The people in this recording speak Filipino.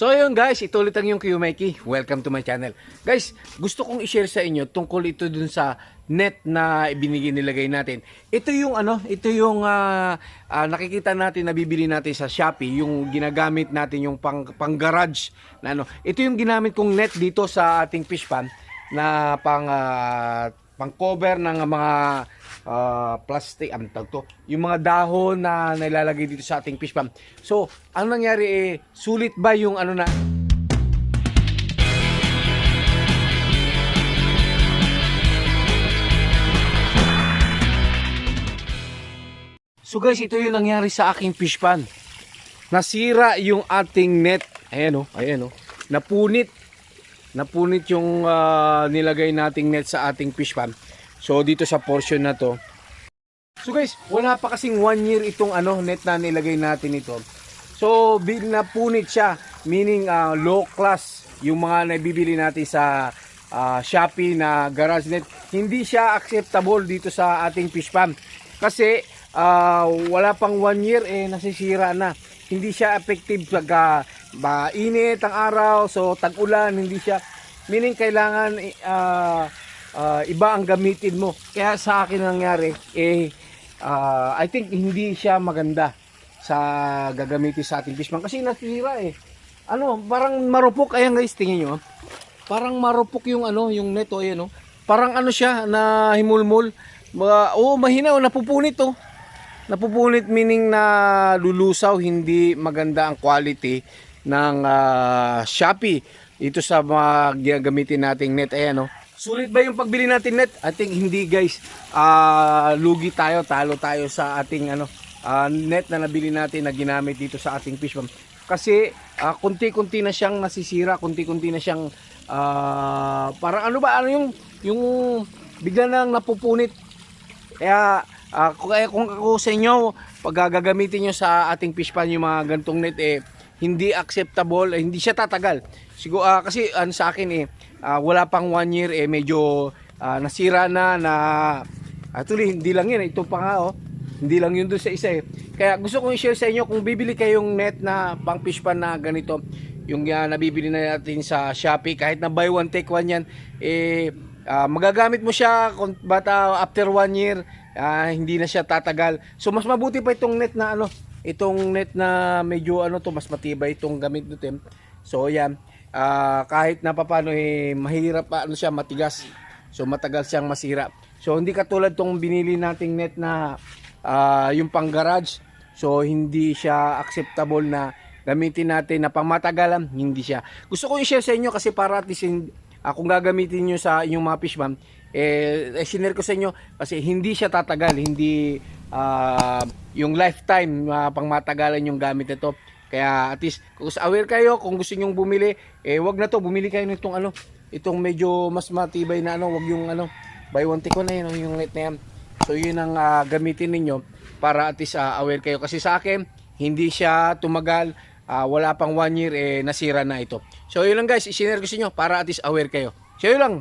So ayun guys, ito ulit ang yung Mikey. Welcome to my channel. Guys, gusto kong i-share sa inyo tungkol ito dun sa net na ibinigay nilagay natin. Ito yung ano, ito yung ah, ah, nakikita natin na bibili natin sa Shopee, yung ginagamit natin yung pang, pang garage na ano. Ito yung ginamit kong net dito sa ating fish pan na pang ah, pang cover ng mga ah, plastic, ang tawag to, yung mga dahon na nilalagay dito sa ating fish pan. So, ang nangyari eh, sulit ba yung ano na, So guys, ito yung nangyari sa aking fish pan. Nasira yung ating net. Ayan o, ayan o. Napunit. Napunit yung ah, nilagay nating net sa ating fish pan. So dito sa portion na to. So guys, wala pa kasing one year itong ano net na nilagay natin ito. So bil napunit siya, meaning ah, low class yung mga nabibili natin sa ah, Shopee na garage net. Hindi siya acceptable dito sa ating fish pan. Kasi ah, wala pang one year eh nasisira na. Hindi siya effective pag ah, mainit ang araw, so tag-ulan, hindi siya. Meaning kailangan eh, ah, iba ang gamitin mo. Kaya sa akin nangyari, eh, ah, I think hindi siya maganda sa gagamitin sa ating fishman kasi nasira eh. Ano, parang marupok ayan guys, tingin nyo. ah. Parang marupok yung ano, yung net oh, ayan oh. Parang ano siya na himulmul. Mga, oh, mahina oh, napupunit oh. Napupunit meaning na lulusaw, hindi maganda ang quality ng ah, Shopee. Ito sa mga gagamitin nating net. Ayan, no? Sulit ba yung pagbili natin net? I think hindi guys. Ah, lugi tayo, talo tayo sa ating ano, ah, net na nabili natin na ginamit dito sa ating fish farm. Kasi ah, kunti-kunti na siyang nasisira, kunti-kunti na siyang ah, parang ano ba, ano yung, yung bigla nang napupunit kaya ah, kung, kaya kung ako sa inyo, pag gagamitin nyo sa ating fish pan yung mga gantong net, eh, hindi acceptable, eh, hindi siya tatagal. Siguro, ah, kasi ano sa akin eh, ah, wala pang one year, eh, medyo ah, nasira na, na, actually, hindi lang yun, ito pa nga, oh. Hindi lang yun doon sa isa eh. Kaya gusto kong i-share sa inyo kung bibili kayong net na pang fish pan na ganito, yung ah, nabibili na natin sa Shopee, kahit na buy one take one yan, eh, ah, magagamit mo siya kung bata after one year, ah, hindi na siya tatagal. So mas mabuti pa itong net na ano, itong net na medyo ano to, mas matibay itong gamit natin. So yan, ah, kahit na papano eh, mahirap pa ano siya, matigas. So matagal siyang masira. So hindi katulad tong binili nating net na ah, yung pang garage. So hindi siya acceptable na gamitin natin na pangmatagalan, hindi siya. Gusto ko i-share sa inyo kasi para at least ah, kung gagamitin nyo sa inyong mga fishman, eh, eh sinare ko sa inyo kasi hindi siya tatagal, hindi ah, yung lifetime uh, pangmatagalan yung gamit nito. Kaya at least kung aware kayo kung gusto niyo bumili, eh wag na to, bumili kayo nitong ano, itong medyo mas matibay na ano, wag yung ano, buy one take one na yun, yung net na yan. So yun ang ah, gamitin ninyo para at least ah, aware kayo kasi sa akin hindi siya tumagal, ah, wala pang one year eh nasira na ito. So yun lang guys, isinare ko sa inyo para at least aware kayo. So yun lang.